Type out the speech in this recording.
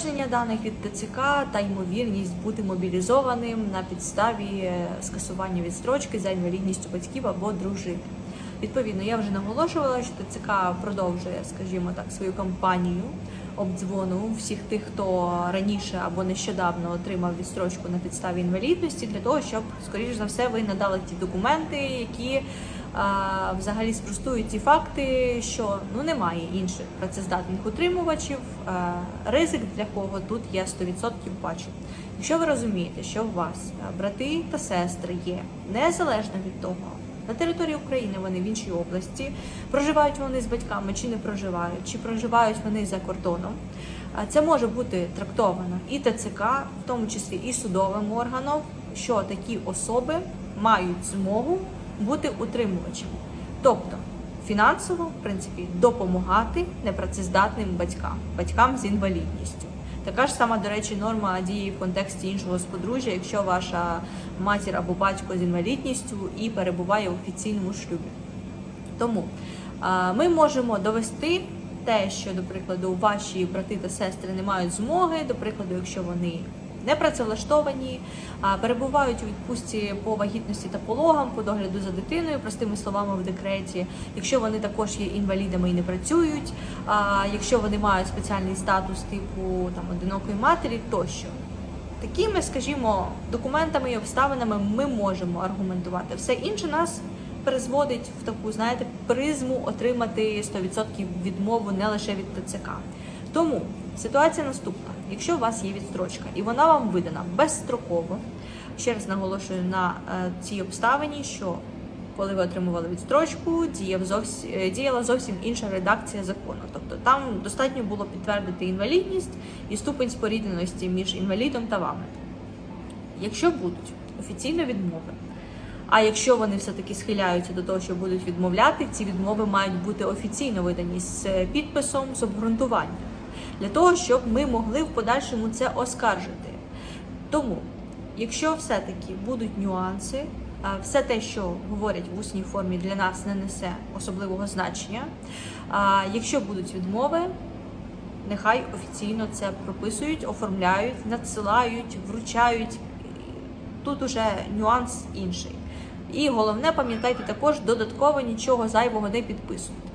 Уточнення даних від ТЦК та ймовірність бути мобілізованим на підставі е, скасування відстрочки за інвалідністю батьків або дружини. Відповідно, я вже наголошувала, що ТЦК продовжує, скажімо так, свою кампанію обдзвону всіх тих, хто раніше або нещодавно отримав відстрочку на підставі інвалідності, для того, щоб, скоріш за все, ви надали ті документи, які взагалі спростують ті факти, що ну немає інших працездатних утримувачів. Ризик для кого тут я 100% бачу. Якщо ви розумієте, що у вас брати та сестри є незалежно від того. На території України вони в іншій області, проживають вони з батьками чи не проживають, чи проживають вони за кордоном. Це може бути трактовано і ТЦК, в тому числі і судовим органом, що такі особи мають змогу бути утримувачами, тобто фінансово, в принципі, допомагати непрацездатним батькам, батькам з інвалідністю. Така ж сама, до речі, норма діє в контексті іншого сподружжя, якщо ваша матір або батько з інвалідністю і перебуває в офіційному шлюбі. Тому ми можемо довести те, що, до прикладу, ваші брати та сестри не мають змоги, до прикладу, якщо вони не працевлаштовані, перебувають у відпустці по вагітності та пологам, по догляду за дитиною, простими словами в декреті, якщо вони також є інвалідами і не працюють, якщо вони мають спеціальний статус типу там одинокої матері, тощо. Такими, скажімо, документами і обставинами ми можемо аргументувати. Все інше нас призводить в таку, знаєте, призму отримати 100% відмову не лише від ТЦК. Тому ситуація наступна: якщо у вас є відстрочка і вона вам видана безстроково, ще раз наголошую на е, цій обставині, що коли ви отримували відстрочку, діяв зовсім е, діяла зовсім інша редакція закону. Тобто там достатньо було підтвердити інвалідність і ступень спорідненості між інвалідом та вами. Якщо будуть офіційно відмови, а якщо вони все-таки схиляються до того, що будуть відмовляти, ці відмови мають бути офіційно видані з підписом, з обґрунтуванням, для того, щоб ми могли в подальшому це оскаржити. Тому, якщо все-таки будуть нюанси, все те, що говорять в усній формі, для нас не несе особливого значення. Якщо будуть відмови, нехай офіційно це прописують, оформляють, надсилають, вручають. Тут уже нюанс інший. І головне, пам'ятайте також, додатково нічого зайвого не підписуйте.